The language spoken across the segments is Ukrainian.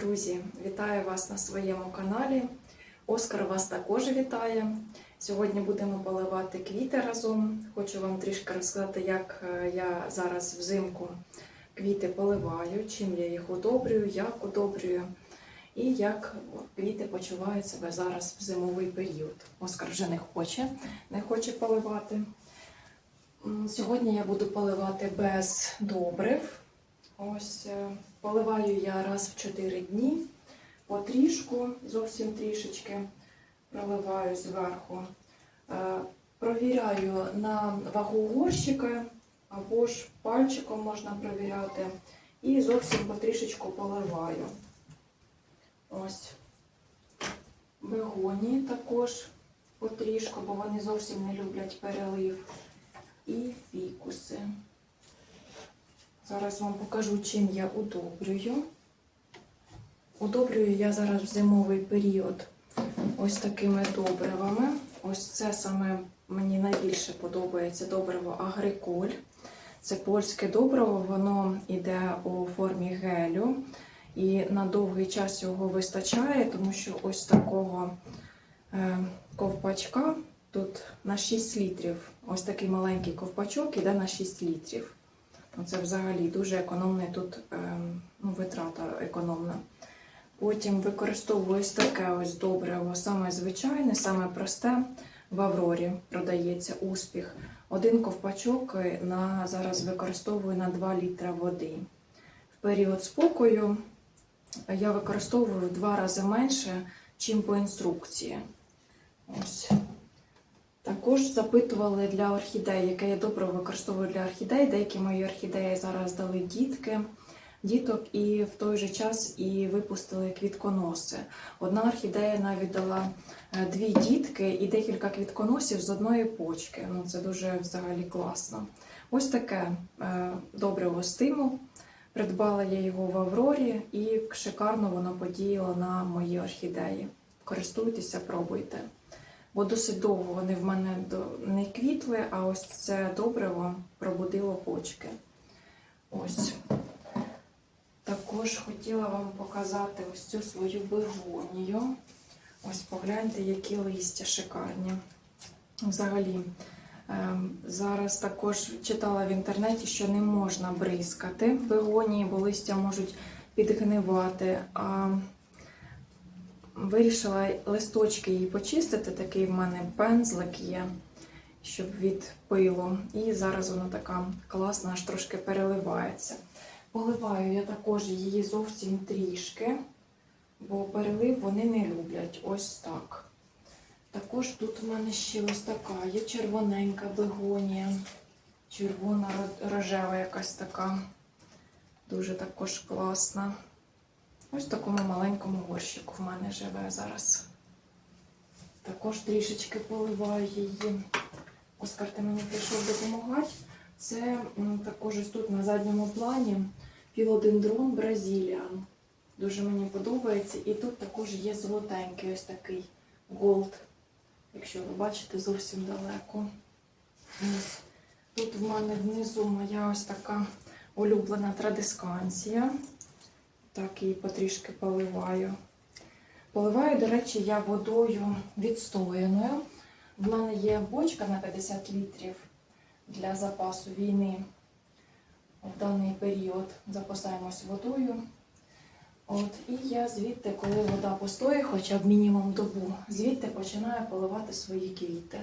Друзі, вітаю вас на своєму каналі. Оскар вас також вітає. Сьогодні будемо поливати квіти разом. Хочу вам трішки розказати, як е, я зараз взимку квіти поливаю, чим я їх удобрюю, як удобрюю і як квіти почувають себе зараз в зимовий період. Оскар вже не хоче, не хоче поливати. Сьогодні я буду поливати без добрив. Ось е, поливаю я раз в 4 дні, потрішку, зовсім трішечки проливаю зверху. Е, Провіряю на вагу горщика або ж пальчиком можна провіряти. І зовсім потрішечку поливаю. Ось бегонії також потрішку, бо вони зовсім не люблять перелив. І фікуси. Зараз вам покажу, чим я удобрюю. Удобрюю я зараз в зимовий період ось такими добривами. Ось це саме мені найбільше подобається добриво Агриколь. Це польське добриво, воно йде у формі гелю. І на довгий час його вистачає, тому що ось такого е, ковпачка тут на 6 літрів. Ось такий маленький ковпачок іде на 6 літрів. Це взагалі дуже економний тут ем, ну, витрата економна. Потім використовую ось таке ось добриво, саме звичайне, саме просте. В Аврорі продається успіх. Один ковпачок на, зараз використовую на 2 літра води. В період спокою я використовую в два рази менше, чим по інструкції. Ось. Також запитували для орхідей, яке я добре використовую для орхідей. Деякі мої орхідеї зараз дали дітки, діток і в той же час і випустили квітконоси. Одна орхідея навіть дала е, дві дітки і декілька квітконосів з одної почки. Ну, це дуже взагалі класно. Ось таке е, добре стимул. Придбала я його в Аврорі і шикарно воно подіяло на мої орхідеї. Користуйтеся, пробуйте. Бо досить довго вони в мене не квітли, а ось це добриво пробудило почки. Ось. Також хотіла вам показати ось цю свою бегонію. Ось погляньте, які листя шикарні. Взагалі, ем, зараз також читала в інтернеті, що не можна бризкати бегонії, бо листя можуть підгнивати. А Вирішила листочки її почистити. Такий в мене пензлик є, щоб від пилу. І зараз вона така класна, аж трошки переливається. Поливаю я також її зовсім трішки, бо перелив вони не люблять. Ось так. Також тут в мене ще ось така є червоненька бегонія, червона рожева якась така. Дуже також класна. Ось в такому маленькому горщику в мене живе зараз. Також трішечки поливаю її. Оскар, ти мені прийшов допомагати. Це також ось тут на задньому плані філодендрон Бразиліан. Дуже мені подобається. І тут також є золотенький ось такий голд. Якщо ви бачите, зовсім далеко. Ось. Тут в мене внизу моя ось така улюблена традисканція. Так, її потрішки поливаю. Поливаю, до речі, я водою відстояною. В мене є бочка на 50 літрів для запасу війни. В даний період запасаємось водою. От, і я звідти, коли вода постоїть, хоча б мінімум добу, звідти починаю поливати свої квіти.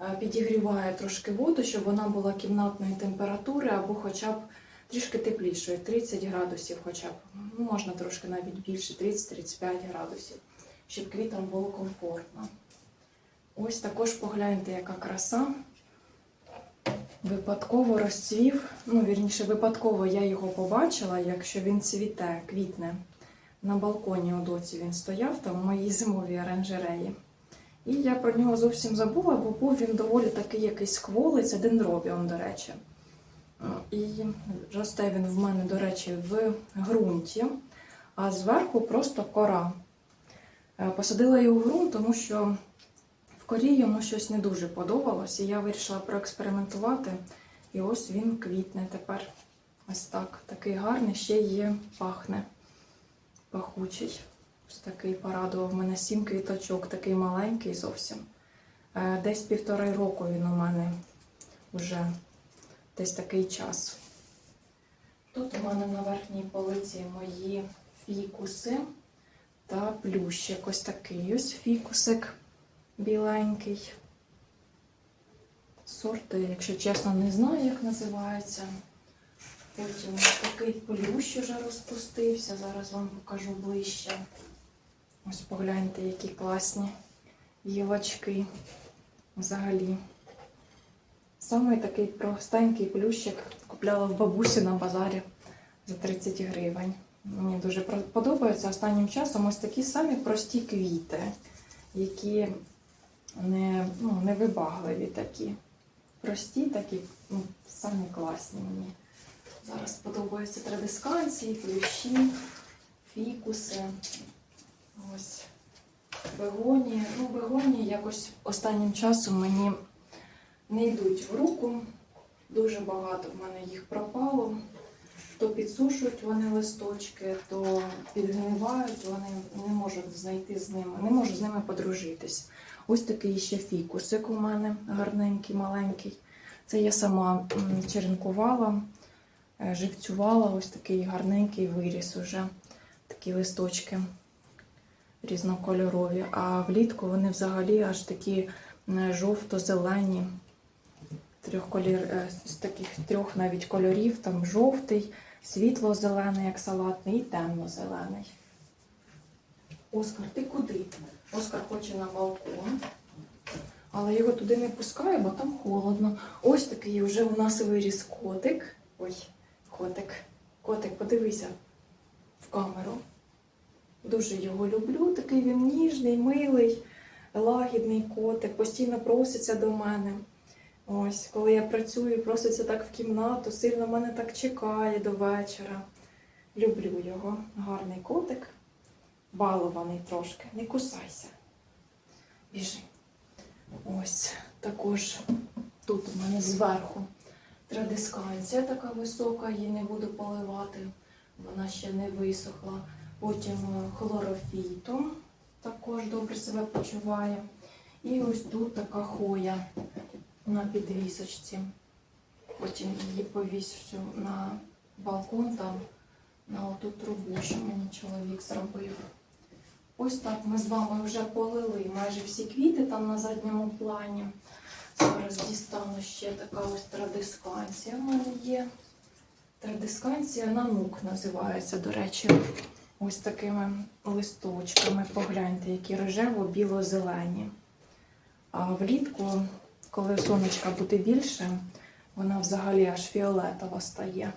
Е, Підігріваю трошки воду, щоб вона була кімнатної температури або хоча б трішки теплішою, 30 градусів хоча б. Ну, можна трошки навіть більше, 30-35 градусів, щоб квітам було комфортно. Ось також погляньте, яка краса. Випадково розцвів. Ну, вірніше, випадково я його побачила, якщо він цвіте, квітне. На балконі у доці він стояв там в моїй зимовій оранжереї. І я про нього зовсім забула, бо був він доволі такий якийсь кволий, це дендробіон, до речі. І росте він в мене, до речі, в ґрунті, а зверху просто кора. Е, Посадила його в ґрунт, тому що в корі йому щось не дуже подобалось, і я вирішила проекспериментувати. І ось він квітне тепер. Ось так. Такий гарний, ще є, пахне. пахучий. Ось такий порадував мене сім квіточок, такий маленький зовсім. Е, Десь півтори року він у мене вже десь такий час. Тут у мене на верхній полиці мої фікуси та плющик. Ось такий ось фікусик біленький. Сорти, якщо чесно, не знаю, як називається. Потім такий плющ уже розпустився. Зараз вам покажу ближче. Ось погляньте, які класні гілочки. Взагалі. Саме такий простенький плющик купляла в бабусі на базарі за 30 гривень. Мені дуже подобається останнім часом ось такі самі прості квіти, які не, ну, не вибагливі такі. Прості такі, ну, самі класні мені. Зараз подобаються традисканції, плющі, фікуси. Ось бегонії. Ну, бегонії якось останнім часом мені не йдуть в руку. Дуже багато в мене їх пропало. То підсушують вони листочки, то підгнивають, вони не можуть знайти з ними, не можу з ними подружитись. Ось такий ще фікусик у мене гарненький, маленький. Це я сама черенкувала, е, живцювала, ось такий гарненький виріс уже. Такі листочки різнокольорові. А влітку вони взагалі аж такі жовто-зелені. Трьох колір, е, з таких трьох навіть кольорів, там жовтий, світло-зелений, як салатний, і темно-зелений. Оскар, ти куди? Оскар хоче на балкон, але його туди не пускаю, бо там холодно. Ось такий вже у нас виріс котик. Ой, котик. Котик, подивися в камеру. Дуже його люблю. Такий він ніжний, милий, лагідний котик, постійно проситься до мене. Ось, коли я працюю, проситься так в кімнату, сильно мене так чекає до вечора. Люблю його. Гарний котик, балований трошки. Не кусайся. Біжи. Ось також тут у мене зверху традисканція така висока, її не буду поливати, вона ще не висохла. Потім е, хлорофітум також добре себе почуває. І ось тут така хоя на підвісочці. Потім її повісю на балкон там, на оту трубу, що мені чоловік зробив. Ось так ми з вами вже полили майже всі квіти там на задньому плані. Зараз дістану ще така ось традисканція в мене є. Традисканція нанук називається, до речі, ось такими листочками. Погляньте, які рожево-біло-зелені. А влітку, коли сонечка буде більше, вона взагалі аж фіолетова стає.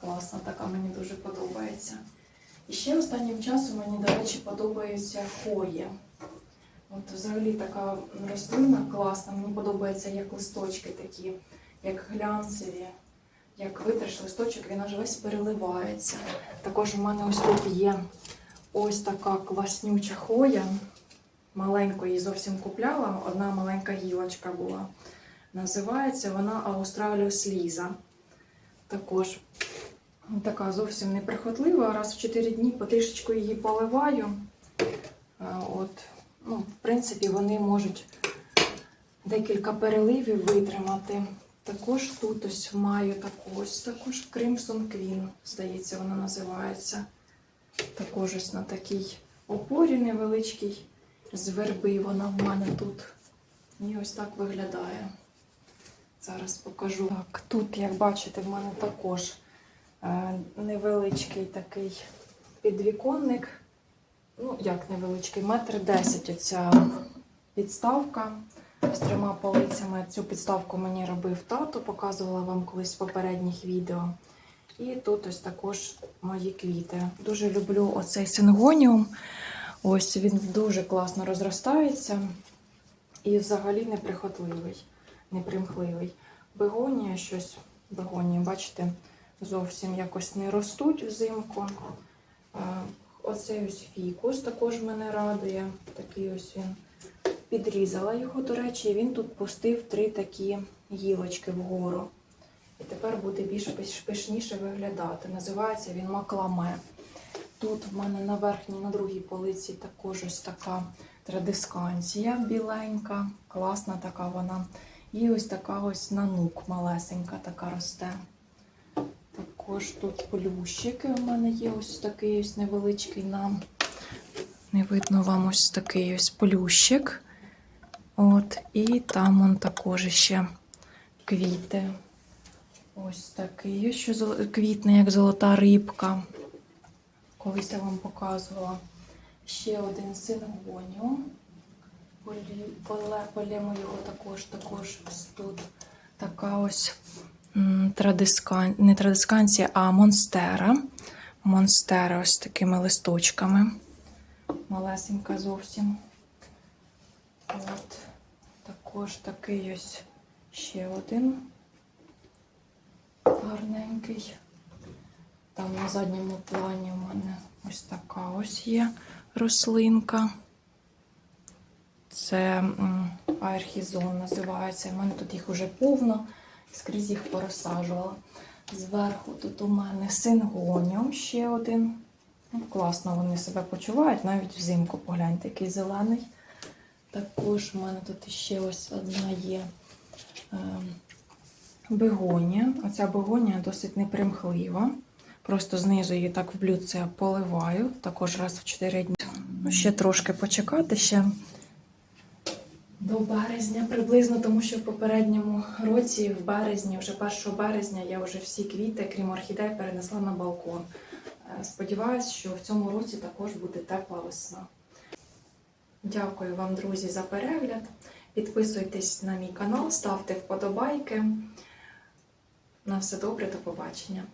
Класна така, мені дуже подобається. І ще останнім часом мені, до речі, подобаються хої. От взагалі така рослина класна. Мені подобається як листочки такі, як глянцеві. Як витриш листочок, він аж весь переливається. Також у мене ось тут є ось така класнюча хоя. Маленьку її зовсім купляла, одна маленька гілочка була. Називається вона Аустраліус Ліза. Також така зовсім неприхотлива. Раз в 4 дні потрішечку її поливаю. От, ну, в принципі, вони можуть декілька переливів витримати. Також тут ось маю таку ось також Crimson Queen, здається, вона називається. Також ось на такій опорі невеличкій з верби вона в мене тут. І ось так виглядає. Зараз покажу. Так, тут, як бачите, в мене також е, невеличкий такий підвіконник. Ну, як невеличкий, метр десять оця підставка з трьома полицями. Цю підставку мені робив тато, показувала вам колись в попередніх відео. І тут ось також мої квіти. Дуже люблю оцей сингоніум. Ось він дуже класно розростається і взагалі неприхотливий, непримхливий. Бегонія щось, бегонії, бачите, зовсім якось не ростуть взимку. Оцей ось фікус також мене радує. Такий ось він. Підрізала його, до речі, і він тут пустив три такі гілочки вгору. І тепер буде більш пиш- пишніше виглядати. Називається він макламе. Тут в мене на верхній, на другій полиці також ось така традисканція біленька, класна така вона. І ось така ось нанук малесенька така росте. Також тут плющики у мене є ось такий ось невеличкий нам. Не видно вам ось такий ось плющик. От, і там он також ще квіти. Ось такий, що квітне, як золота рибка. Колись я вам показувала. Ще один сингоніум. Полі- поле- Полємо його також, також тут. Така ось традискан... не традисканція, а монстера. Монстера ось такими листочками. Малесенька зовсім. От. Також такий ось ще один гарненький. Там на задньому плані у мене ось така ось є рослинка. Це м, аерхізон називається. У мене тут їх уже повно, скрізь їх порозсаджувала. Зверху тут у мене сингоніум ще один. Ну, класно вони себе почувають, навіть взимку погляньте, який зелений. Також у мене тут ще ось одна є е, бегонія. Оця бегонія досить непримхлива. Просто знизу її так в блюдце поливаю, також раз в 4 дні. Ще трошки почекати ще до березня приблизно, тому що в попередньому році, в березні, вже 1 березня, я вже всі квіти, крім орхідей, перенесла на балкон. Е, Сподіваюсь, що в цьому році також буде тепла весна. Дякую вам, друзі, за перегляд. Підписуйтесь на мій канал, ставте вподобайки. На все добре, до побачення.